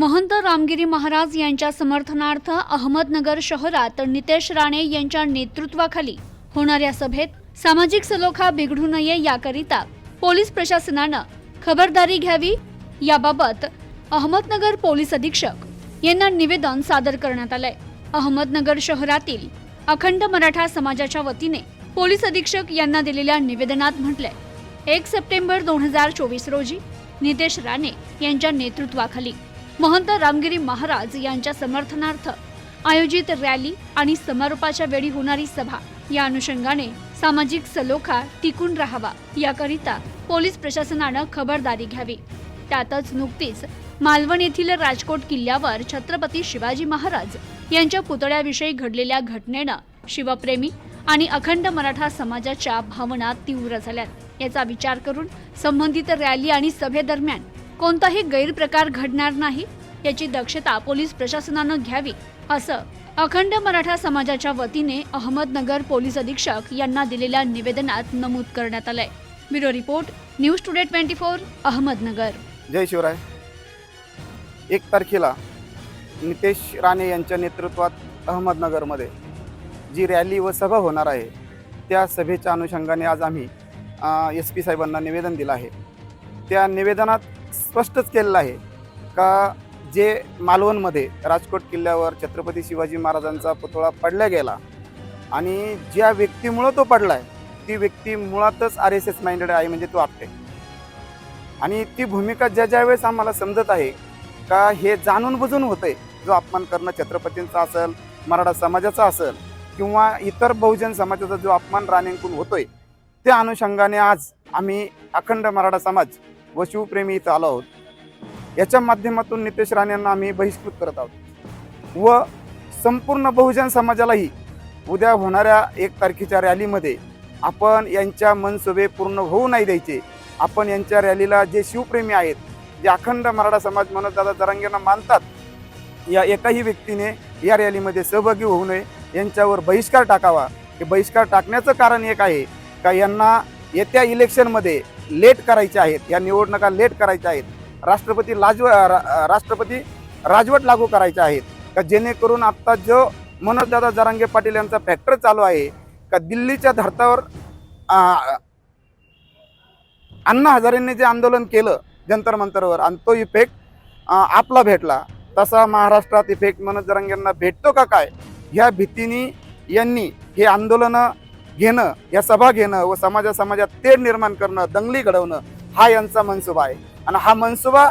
महंत रामगिरी महाराज यांच्या समर्थनार्थ अहमदनगर शहरात नितेश राणे यांच्या नेतृत्वाखाली होणाऱ्या सभेत सामाजिक सलोखा बिघडू नये याकरिता पोलीस प्रशासनानं खबरदारी घ्यावी. याबाबत अहमदनगर पोलीस अधीक्षक यांना निवेदन सादर करण्यात आलंय. अहमदनगर शहरातील अखंड मराठा समाजाच्या वतीने पोलीस अधीक्षक यांना दिलेल्या निवेदनात म्हटलंय एक सप्टेंबर दोन हजार चोवीस रोजी नितेश राणे यांच्या नेतृत्वाखाली महंत रामगिरी महाराज यांच्या समर्थनार्थ आयोजित रॅली आणि समारोपाच्या वेळी होणारी सभा या अनुषंगाने सामाजिक सलोखा टिकून राहावा याकरिता पोलीस प्रशासनानं खबरदारी घ्यावी. त्यातच नुकतीच मालवण येथील राजकोट किल्ल्यावर छत्रपती शिवाजी महाराज यांच्या पुतळ्याविषयी घडलेल्या घटनेनं शिवप्रेमी आणि अखंड मराठा समाजाच्या भावना तीव्र झाल्यात. याचा विचार करून संबंधित रॅली आणि सभेदरम्यान कोणताही गैरप्रकार घडणार नाही याची दक्षता पोलीस प्रशासनानं घ्यावी असं अखंड मराठा समाजाच्या वतीने अहमदनगर पोलीस अधीक्षक यांना दिलेल्या निवेदनात नमूद करण्यात आलंय. Bureau report news today twenty four Ahmednagar. जय शिवराय. एक तारखेला नितेश राणे यांच्या नेतृत्वात अहमदनगरमध्ये जी रॅली व सभा होणार आहे त्या सभेच्या अनुषंगाने आज आम्ही एस पी साहेबांना निवेदन दिलं आहे. त्या निवेदनात स्पष्टच केलेलं आहे. का जे मालवणमध्ये राजकोट किल्ल्यावर छत्रपती शिवाजी महाराजांचा पुतळा पडला गेला आणि ज्या व्यक्तीमुळं तो पडला आहे ती व्यक्ती मुळातच आर एस एस माइंडेड आहे म्हणजे तो आपटे. आणि ती भूमिका ज्या ज्या वेळेस आम्हाला समजत आहे का हे जाणून बुजून होतंय जो अपमान करणं छत्रपतींचा असेल मराठा समाजाचा असेल किंवा इतर बहुजन समाजाचा जो अपमान राणेंकून होतोय त्या अनुषंगाने आज आम्ही अखंड मराठा समाज व शिवप्रेमी इथं आलो आहोत. याच्या माध्यमातून नितेश राणेंना आम्ही बहिष्कृत करत आहोत. व संपूर्ण बहुजन समाजालाही उद्या होणाऱ्या एक तारखेच्या रॅलीमध्ये आपण यांच्या मनसुबे पूर्ण होऊ नाही द्यायचे. आपण यांच्या रॅलीला जे शिवप्रेमी आहेत जे अखंड मराठा समाज म्हणत दादा जरांगेंना मानतात या एकाही व्यक्तीने या रॅलीमध्ये सहभागी होऊ नये यांच्यावर बहिष्कार टाकावा. हे बहिष्कार टाकण्याचं कारण एक आहे का यांना येत्या इलेक्शनमध्ये लेट करायचे आहेत या निवडणुका लेट करायच्या आहेत. राष्ट्रपती लाजव रा- राष्ट्रपती राजवट लागू करायच्या आहेत. का जेणेकरून आत्ता जो मनोजदादा जरांगे पाटील यांचा फॅक्टर चालू आहे का दिल्लीच्या धर्तावर अण्णा हजारेंनी जे आंदोलन केलं जंतर मंतरवर आणि तो इफेक्ट आपला भेटला. तसा महाराष्ट्रात इफेक्ट मनोज जरांगेंना भेटतो का काय? ह्या भीतीने यांनी हे आंदोलनं घेणं या सभा घेणं व समाजा समाजात तेढ निर्माण करणं दंगली घडवणं हा यांचा मनसुबा आहे. आणि हा मनसुबा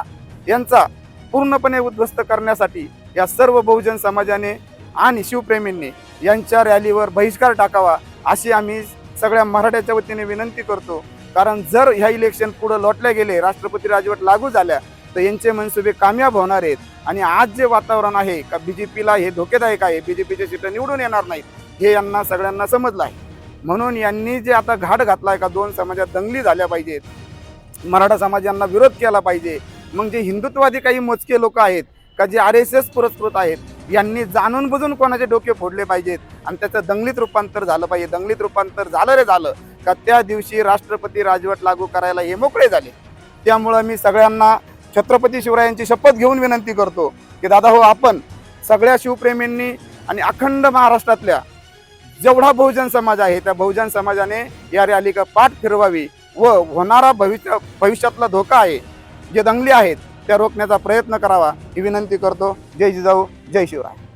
यांचा पूर्णपणे उद्ध्वस्त करण्यासाठी या सर्व बहुजन समाजाने आणि शिवप्रेमींनी यांच्या रॅलीवर बहिष्कार टाकावा अशी आम्ही सगळ्या मराठ्याच्या वतीने विनंती करतो. कारण जर ह्या इलेक्शन पुढं लोटल्या गेले राष्ट्रपती राजवट लागू झाल्या तर यांचे मनसुबे कामयाब होणार आहेत. आणि आज जे वातावरण आहे का बी जे पीला हे धोकेदायक आहे बी जे पीचे सीटं निवडून येणार नाहीत हे यांना सगळ्यांना समजलं आहे. म्हणून यांनी जे आता घाट घातला आहे का दोन समाजात दंगली झाल्या पाहिजेत. मराठा समाज यांना विरोध केला पाहिजे. मग जे हिंदुत्ववादी काही मोजके लोक आहेत का जे आर एस एस पुरस्कृत आहेत यांनी जाणून बुजून कोणाचे डोके फोडले पाहिजेत? आणि त्याचं दंगलीत रूपांतर झालं पाहिजे. दंगलीत रूपांतर झालं रे झालं. का त्या दिवशी राष्ट्रपती राजवट लागू करायला हे मोकळे झाले. त्यामुळं मी सगळ्यांना छत्रपती शिवरायांची शपथ घेऊन विनंती करतो की दादा हो आपण सगळ्या शिवप्रेमींनी आणि अखंड महाराष्ट्रातल्या जेवढा बहुजन समाज आहे त्या बहुजन समाजाने या रॅलीका पाठ फिरवावी व होणारा भविष्य भविष्यातला धोका आहे जे दंगली आहेत त्या रोखण्याचा प्रयत्न करावा ही विनंती करतो. जय जिजाऊ जय शिवराय.